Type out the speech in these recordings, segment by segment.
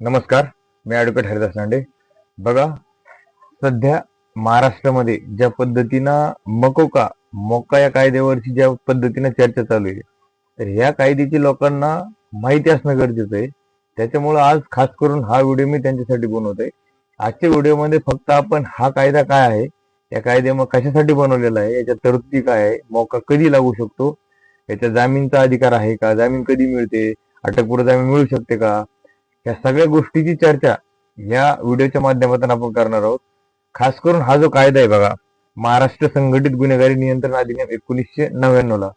नमस्कार मी ॲडव्होकेट हरिदास लांडे. बघा सध्या महाराष्ट्रामध्ये ज्या पद्धतीनं मकोका मोका या कायद्यावरची ज्या पद्धतीनं चर्चा चालू आहे तर ह्या कायद्याची लोकांना माहिती असणं गरजेचं आहे. त्याच्यामुळं आज खास करून हा व्हिडिओ मी त्यांच्यासाठी बनवतोय. आजच्या व्हिडिओमध्ये फक्त आपण हा कायदा काय आहे या कायद्या मग कशासाठी बनवलेला आहे याच्या तरतुदी काय आहे मोका कधी लागू शकतो याच्या जामीनचा अधिकार आहे का जामीन कधी मिळते अटकपूर्व जामीन मिळू शकते का या सगळ्या गोष्टीची चर्चा या व्हिडिओच्या माध्यमातून आपण करणार आहोत. खास करून हा जो कायदा आहे बघा महाराष्ट्र संघटित गुन्हेगारी नियंत्रण अधिनियम एकोणीसशे नव्याण्णव ला.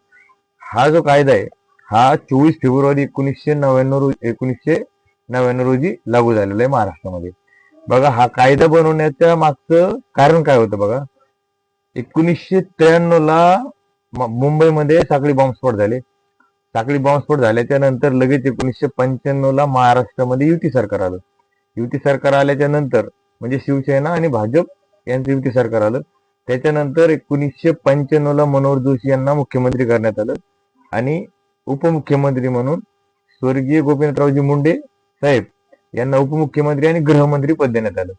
हा जो कायदा आहे हा चोवीस फेब्रुवारी एकोणीसशे नव्याण्णव रोजी एकोणीसशे नव्याण्णव रोजी लागू झालेला आहे महाराष्ट्रामध्ये. बघा हा कायदा बनवण्याच्या मागचं कारण काय होतं बघा? एकोणीसशे त्र्याण्णव ला मुंबईमध्ये साखळी बॉम्बस्फोट झाले. साखळी बॉम्बस्फोट झाल्याच्यानंतर लगेच एकोणीसशे पंच्याण्णव ला महाराष्ट्रामध्ये युती सरकार आलं. युती सरकार आल्याच्यानंतर म्हणजे शिवसेना आणि भाजप यांचं युती सरकार आलं. त्याच्यानंतर एकोणीसशे पंच्याण्णव ला मनोहर जोशी यांना मुख्यमंत्री करण्यात आलं. आणि उपमुख्यमंत्री म्हणून स्वर्गीय गोपीनाथरावजी मुंडे साहेब यांना उपमुख्यमंत्री आणि गृहमंत्री पद देण्यात आलं.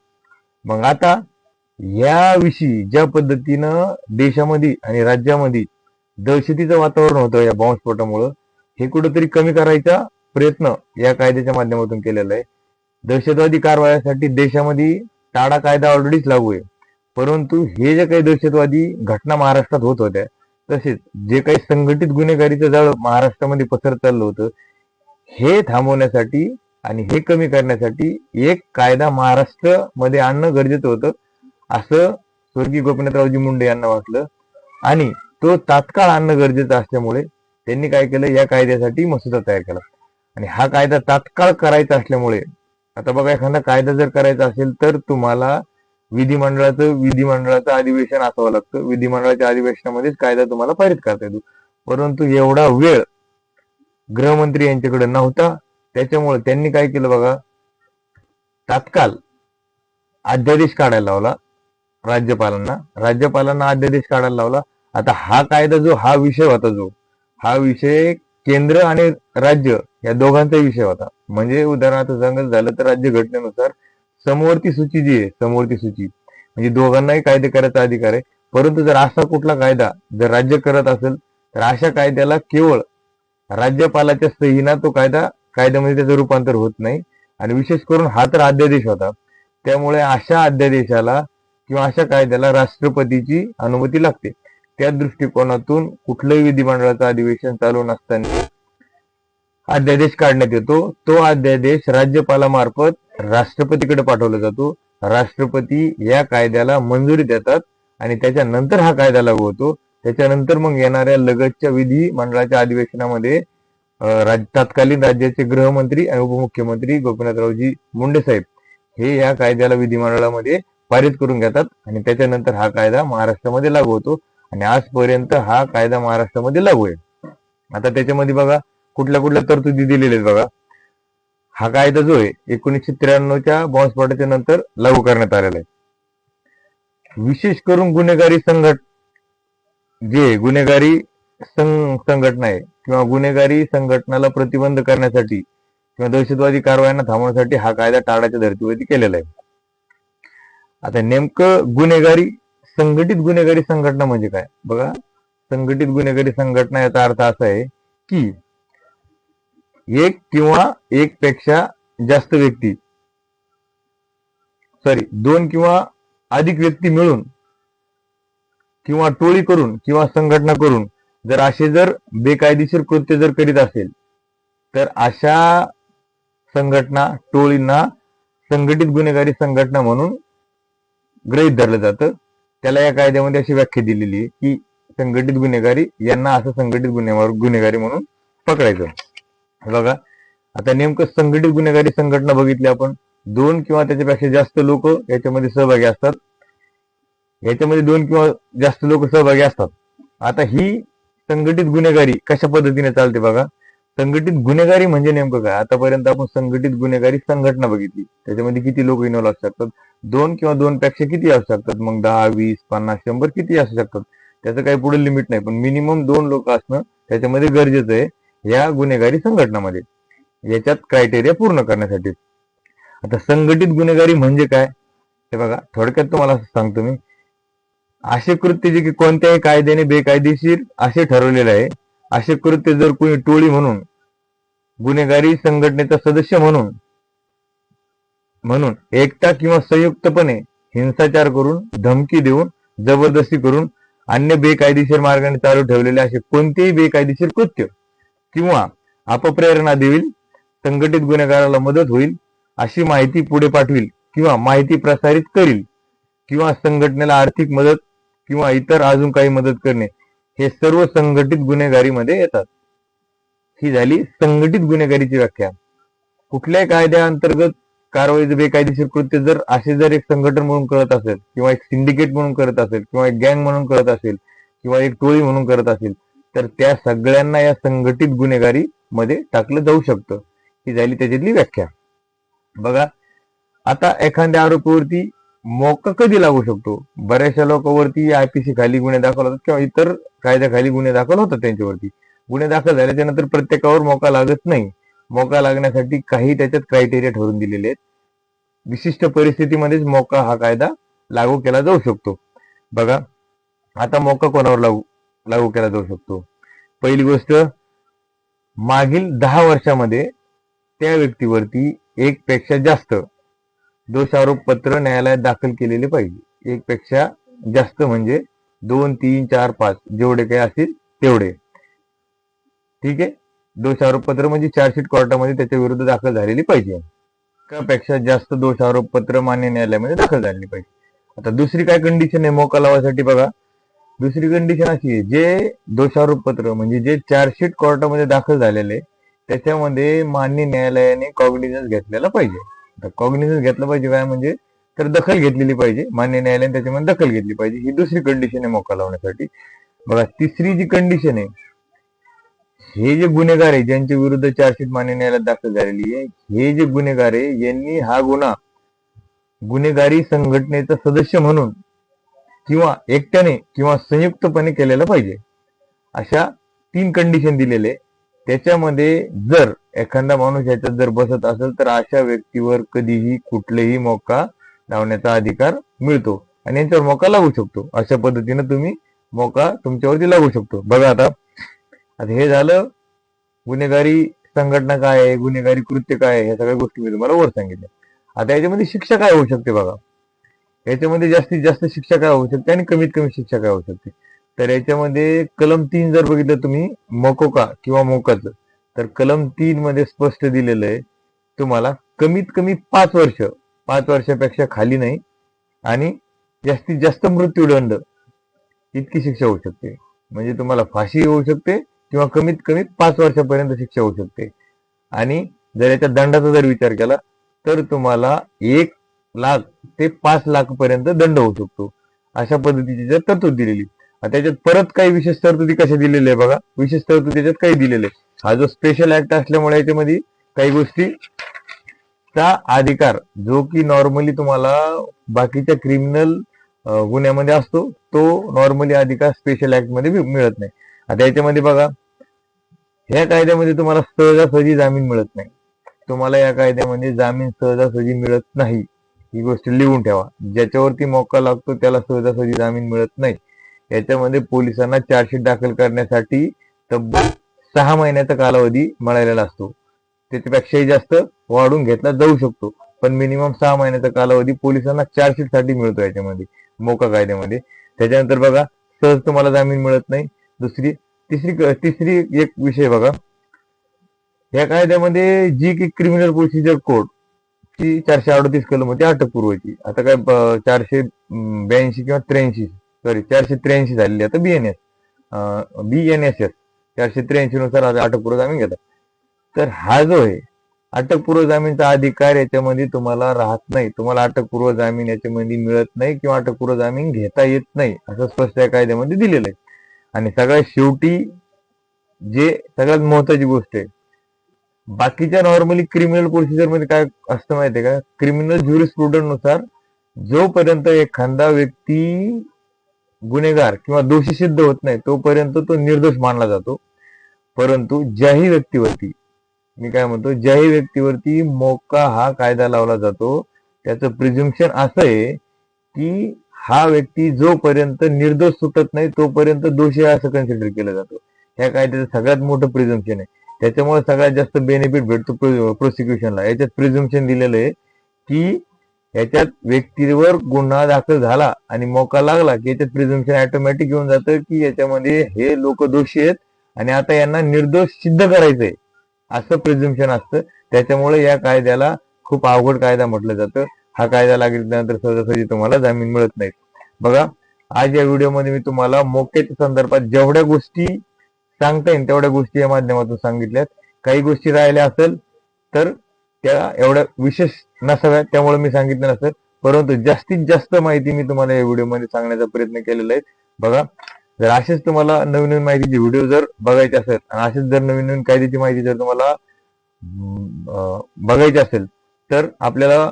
मग आता याविषयी ज्या पद्धतीनं देशामध्ये आणि राज्यामध्ये दहशतीचं वातावरण होतं या बॉम्बस्फोटामुळं हे कुठेतरी कमी करायचा प्रयत्न या कायद्याच्या माध्यमातून केलेला आहे. दहशतवादी कारवायासाठी देशामध्ये टाडा कायदा ऑलरेडीच लागू आहे. परंतु हे जे काही दहशतवादी घटना महाराष्ट्रात होत होत्या तसेच जे काही संघटित गुन्हेगारीचं जाळ महाराष्ट्रामध्ये पसरत चाललं होतं हे थांबवण्यासाठी आणि हे कमी करण्यासाठी एक कायदा महाराष्ट्रमध्ये आणणं गरजेचं होतं असं स्वर्गीय गोपीनाथरावजी मुंडे यांना वाटलं. आणि तो तात्काळ आणणं गरजेचं असल्यामुळे त्यांनी काय केलं या कायद्यासाठी मसुदा तयार केला. आणि हा कायदा तात्काळ करायचा असल्यामुळे आता बघा एखादा कायदा जर करायचा असेल तर तुम्हाला विधिमंडळाचं विधिमंडळाचं अधिवेशन असावं लागतं. विधिमंडळाच्या अधिवेशनामध्येच कायदा तुम्हाला पारित करता येतो. परंतु एवढा वेळ गृहमंत्री यांच्याकडे नव्हता. त्याच्यामुळे त्यांनी काय केलं बघा तात्काळ अध्यादेश काढायला लावला राज्यपालांना. राज्यपालांना अध्यादेश काढायला लावला. आता हा कायदा जो हा विषय होता जो हा विषय केंद्र आणि राज्य या दोघांचा विषय होता. म्हणजे उदाहरणार्थ सांगत झालं तर राज्य घटनेनुसार समवर्ती सूची जी आहे समवर्ती सूची म्हणजे दोघांनाही कायदे करायचा अधिकार आहे. परंतु जर असा कुठला कायदा जर राज्य करत असेल तर अशा कायद्याला केवळ राज्यपालाच्या सहीना तो कायदा कायद्यामध्ये त्याचं रूपांतर होत नाही. आणि विशेष करून हा तर अध्यादेश होता. त्यामुळे अशा अध्यादेशाला किंवा अशा कायद्याला राष्ट्रपतीची अनुमती लागते. त्या दृष्टिकोनातून कुठलंही विधिमंडळाचं अधिवेशन चालू नसताना अध्यादेश काढण्यात येतो. तो अध्यादेश राज्यपालामार्फत राष्ट्रपतीकडे पाठवला जातो. राष्ट्रपती या कायद्याला मंजुरी देतात आणि त्याच्यानंतर हा कायदा लागू होतो. त्याच्यानंतर मग येणाऱ्या लगतच्या विधी मंडळाच्या अधिवेशनामध्ये राज- तत्कालीन राज्याचे गृहमंत्री आणि उपमुख्यमंत्री गोपीनाथरावजी मुंडे साहेब हे या कायद्याला विधिमंडळामध्ये पारित करून घेतात आणि त्याच्यानंतर हा कायदा महाराष्ट्रामध्ये लागू होतो. आणि आजपर्यंत हा कायदा महाराष्ट्रामध्ये लागू आहे. आता त्याच्यामध्ये बघा कुठल्या कुठल्या तरतुदी दिलेल्या आहेत बघा. हा कायदा जो आहे एकोणीसशे त्र्याण्णवच्या बॉम्बस्फोटाच्या नंतर लागू करण्यात आलेला आहे. विशेष करून गुन्हेगारी संघट जे गुन्हेगारी संघ संघटना आहे किंवा गुन्हेगारी संघटनाला प्रतिबंध करण्यासाठी किंवा दहशतवादी कारवायांना थांबवण्यासाठी हा कायदा टाळाच्या धर्तीवरती केलेला आहे. आता नेमकं गुन्हेगारी संघटित गुन्हेगारी संघटना म्हणजे काय? बघा संघटित गुन्हेगारी संघटना याचा अर्थ असा आहे की एक किंवा एक पेक्षा जास्त व्यक्ती सॉरी दोन किंवा अधिक व्यक्ती मिळून किंवा टोळी करून किंवा संघटना करून जर असे जर बेकायदेशीर कृत्य जर करीत असेल तर अशा संघटना टोळींना संघटित गुन्हेगारी संघटना म्हणून गृहीत धरलं जातं. त्याला या कायद्यामध्ये अशी व्याख्या दिलेली आहे की संघटित गुन्हेगारी यांना असं संघटित गुन्हेगार गुन्हेगारी म्हणून पकडायचं. बघा आता नेमकं संघटित गुन्हेगारी संघटना बघितली आपण. दोन किंवा त्याच्यापेक्षा जास्त लोक याच्यामध्ये सहभागी असतात. याच्यामध्ये दोन किंवा जास्त लोक सहभागी असतात. आता ही संघटित गुन्हेगारी कशा पद्धतीने चालते बघा. संघटित गुन्हेगारी म्हणजे नेमकं काय? आतापर्यंत आपण संघटित गुन्हेगारी संघटना बघितली. त्याच्यामध्ये किती लोक इन्व्हॉल्व असू शकतात? दोन किंवा दोन पेक्षा किती असू शकतात? मग दहा वीस पन्नास शंभर किती असू शकतात? त्याचं काही पुढे लिमिट नाही. पण मिनिमम दोन लोक असणं त्याच्यामध्ये गरजेचं आहे या गुन्हेगारी संघटनामध्ये. याच्यात क्रायटेरिया पूर्ण करण्यासाठी. आता संघटित गुन्हेगारी म्हणजे काय? हे बघा थोडक्यात तुम्हाला सांगतो मी. असे कृत्य जे की कोणत्याही कायद्याने बेकायदेशीर असे ठरवलेले आहे असे कृत्य जर कोणी टोळी म्हणून गुन्हेगारी संघटनेचा सदस्य म्हणून म्हणून एकटा किंवा संयुक्तपणे हिंसाचार करून धमकी देऊन जबरदस्ती करून अन्य बेकायदेशीर मार्गाने चालू ठेवलेले असे कोणतेही बेकायदेशीर कृत्य किंवा अपप्रेरणा देईल संघटित गुन्हेगाराला मदत होईल अशी माहिती पुढे पाठविल किंवा माहिती प्रसारित करील किंवा संघटनेला आर्थिक मदत किंवा इतर अजून काही मदत करणे हे सर्व संघटित गुन्हेगारीमध्ये येतात. ही झाली संघटित गुन्हेगारीची व्याख्या. कुठल्याही कायद्याअंतर्गत कारवाईचं बेकायदेशीर कृत्य जर असे जर एक संघटन म्हणून करत असेल किंवा एक सिंडिकेट म्हणून करत असेल किंवा एक गँग म्हणून करत असेल किंवा एक टोळी म्हणून करत असेल तर त्या सगळ्यांना या संघटित गुन्हेगारी मध्ये टाकलं जाऊ शकतं. ही झाली त्याच्यातली व्याख्या. बघा आता एखाद्या आरोपीवरती मोका कधी लागू शकतो? बऱ्याचशा लोकांवरती आयपीसी खाली गुन्हे दाखल होतात किंवा इतर कायद्याखाली गुन्हे दाखल होतात त्यांच्यावरती. गुन्हे दाखल झाल्याच्यानंतर प्रत्येकावर मोका लागत नाही. मोका लागण्यासाठी काही त्याच्यात क्रायटेरिया ठरवून दिलेले आहेत. विशिष्ट परिस्थितीमध्येच मोका हा कायदा लागू केला जाऊ शकतो. बघा आता मोका कोणावर लागू लागू केला जाऊ शकतो? पहिली गोष्ट मागील दहा वर्षामध्ये त्या व्यक्तीवरती एक पेक्षा जास्त दोषारोप पत्र न्यायालयात दाखल केलेले पाहिजे. एक पेक्षा जास्त म्हणजे दोन तीन चार पाच जेवढे काही असतील तेवढे. ठीक आहे? दोषारोप पत्र म्हणजे चार्जशीट कोर्टामध्ये त्याच्या विरुद्ध दाखल झालेली पाहिजे. एकापेक्षा जास्त दोषारोप पत्र मान्य न्यायालयामध्ये दाखल झालेली पाहिजे. आता दुसरी काय कंडिशन आहे मोका लावासाठी बघा. दुसरी कंडिशन अशी आहे जे दोषारोप पत्र म्हणजे जे चार्जशीट कोर्टामध्ये दाखल झालेले त्याच्यामध्ये मान्य न्यायालयाने कॉग्निझन्स घेतलेला पाहिजे. कॉग्निझन्स घेतलं पाहिजे काय म्हणजे तर दखल घेतलेली पाहिजे मान्य न्यायालयाने त्याच्यामध्ये दखल घेतली पाहिजे. ही दुसरी कंडिशन आहे मोका लावण्यासाठी. बघा तिसरी जी कंडिशन आहे हे जे गुन्हेगार आहे ज्यांच्या विरुद्ध चार्जशीट मान्य न्यायालयात दाखल झालेली आहे हे जे गुन्हेगार आहे यांनी हा गुन्हा गुन्हेगारी संघटनेचा सदस्य म्हणून किंवा एकट्याने किंवा संयुक्तपणे केलेला पाहिजे. अशा तीन कंडिशन दिलेले त्याच्यामध्ये जर एखादा माणूस याच्यात जर बसत असेल तर अशा व्यक्तीवर कधीही कुठलेही मोका लावण्याचा अधिकार मिळतो. आणि यांच्यावर मोका लागू शकतो. अशा पद्धतीने तुम्ही मोका तुमच्यावरती लागू शकतो. बघा आता आता हे झालं गुन्हेगारी संघटना काय आहे गुन्हेगारी कृत्य काय आहे ह्या सगळ्या गोष्टी मी तुम्हाला वर सांगितल्या. आता याच्यामध्ये शिक्षा काय होऊ शकते बघा? याच्यामध्ये जास्तीत जास्त शिक्षा काय होऊ शकते आणि कमीत कमी शिक्षा काय होऊ शकते? तर याच्यामध्ये कलम तीन जर बघितलं तुम्ही मकोका किंवा मोकाचं तर कलम तीन मध्ये स्पष्ट दिलेलं आहे तुम्हाला कमीत कमी पाच वर्ष पाच वर्षापेक्षा खाली नाही आणि जास्तीत जास्त मृत्यूदंड इतकी शिक्षा होऊ शकते. म्हणजे तुम्हाला फाशी होऊ शकते किंवा कमीत कमी पाच वर्षापर्यंत शिक्षा होऊ शकते. आणि जर याच्या दंडाचा जर विचार केला तर तुम्हाला एक लाख ते पाच लाख पर्यंत दंड होऊ शकतो. अशा पद्धतीची जर तरतूद दिलेली त्याच्यात परत काही विशेष तरतुदी कशा दिलेल्या आहे बघा? विशेष तरतुदी त्याच्यात काही दिलेले हा जो स्पेशल ऍक्ट असल्यामुळे याच्यामध्ये काही गोष्टी चा अधिकार जो की नॉर्मली तुम्हाला बाकीच्या क्रिमिनल गुन्ह्यामध्ये असतो तो नॉर्मली अधिकार स्पेशल ऍक्टमध्ये मिळत नाही. आता याच्यामध्ये बघा ह्या कायद्यामध्ये तुम्हाला सहजासहजी जामीन मिळत नाही. तुम्हाला या कायद्यामध्ये जामीन सहजासहजी मिळत नाही. ही गोष्ट लिहून ठेवा. ज्याच्यावरती मोका लागतो त्याला सहजासहजी जामीन मिळत नाही. याच्यामध्ये पोलिसांना चार्जशीट दाखल करण्यासाठी तब्बल सहा महिन्याचा कालावधी मिळालेला असतो. त्याच्यापेक्षाही जास्त वाढून घेतला जाऊ शकतो. पण मिनिमम सहा महिन्याचा कालावधी पोलिसांना चार्जशीटसाठी मिळतो याच्यामध्ये मोका कायद्यामध्ये. त्याच्यानंतर बघा सहज तुम्हाला जामीन मिळत नाही. दुसरी तिसरी तिसरी एक विषय बघा. या कायद्यामध्ये जी की क्रिमिनल प्रोसिजर कोड ची चारशे अडतीस कलम होती अटकपूर्वची आता काय चारशे ब्याऐंशी किंवा त्र्याऐंशी. सॉरी चारशे त्र्याऐंशी झालेली आता बी एन एस चारशे त्र्याऐंशी नुसार आता अटकपूर्व जामीन घेतात. तर हा जो आहे अटकपूर्व जामीनचा अधिकार याच्यामध्ये तुम्हाला राहत नाही. तुम्हाला अटकपूर्व जामीन याच्यामध्ये मिळत नाही किंवा अटकपूर्व जामीन घेता येत नाही असं स्पष्ट या कायद्यामध्ये दिलेलं आहे. आणि सगळ्यात शेवटी जे सगळ्यात महत्वाची गोष्ट आहे बाकीच्या नॉर्मली क्रिमिनल प्रोसिजरमध्ये काय असतं माहितीये का? क्रिमिनल ज्युरिस्प्रुडंटनुसार जोपर्यंत एखादा व्यक्ती गुन्हेगार किंवा दोषी सिद्ध होत नाही तोपर्यंत तो निर्दोष मानला जातो. परंतु ज्याही व्यक्तीवरती मी काय म्हणतो ज्याही व्यक्तीवरती मोका हा कायदा लावला जातो त्याचं प्रिझम्पशन असं आहे की हा व्यक्ती जोपर्यंत निर्दोष सुटत नाही तोपर्यंत दोषी असं कन्सिडर केलं जातं. ह्या कायद्याचं सगळ्यात मोठं प्रिझम्पशन आहे. त्याच्यामुळे सगळ्यात जास्त बेनिफिट भेटतो प्रोसिक्युशनला याच्यात प्रिझम्पशन दिलेलं आहे की याच्यात व्यक्तीवर गुन्हा दाखल झाला आणि मोका लागला की याच्यात प्रिझम्पशन ऑटोमॅटिक येऊन जातं की याच्यामध्ये हे लोक दोषी आहेत आणि आता यांना निर्दोष सिद्ध करायचंय. असं प्रिझम्पशन असतं. त्याच्यामुळे या कायद्याला खूप अवघड कायदा म्हटलं जातं. हा कायदा लागल्यानंतर सहजासहजी तुम्हाला जामीन मिळत नाही बघा आज या व्हिडिओमध्ये मी तुम्हाला मोक्याच्या संदर्भात जेवढ्या गोष्टी सांगता येईल तेवढ्या गोष्टी या माध्यमातून सांगितल्यात. काही गोष्टी राहिल्या असेल तर त्या एवढ्या विशेष नसाव्या त्यामुळे मी सांगितलं नसतं. परंतु जास्तीत जास्त माहिती मी तुम्हाला या व्हिडिओमध्ये सांगण्याचा प्रयत्न केलेला आहे. बघा जर असेच तुम्हाला नवीन नवीन माहितीचे व्हिडिओ जर बघायचे असेल आणि असेच जर नवीन नवीन कायद्याची माहिती जर तुम्हाला बघायची असेल तर आपल्याला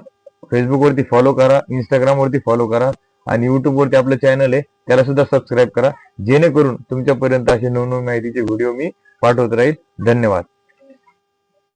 फेसबुकवरती फॉलो करा इंस्टाग्रामवरती फॉलो करा आणि युट्यूबवरती आपलं चॅनल आहे त्याला सुद्धा सबस्क्राईब करा. जेणेकरून तुमच्यापर्यंत असे नवनवीन माहितीचे व्हिडिओ मी पाठवत राहील. धन्यवाद.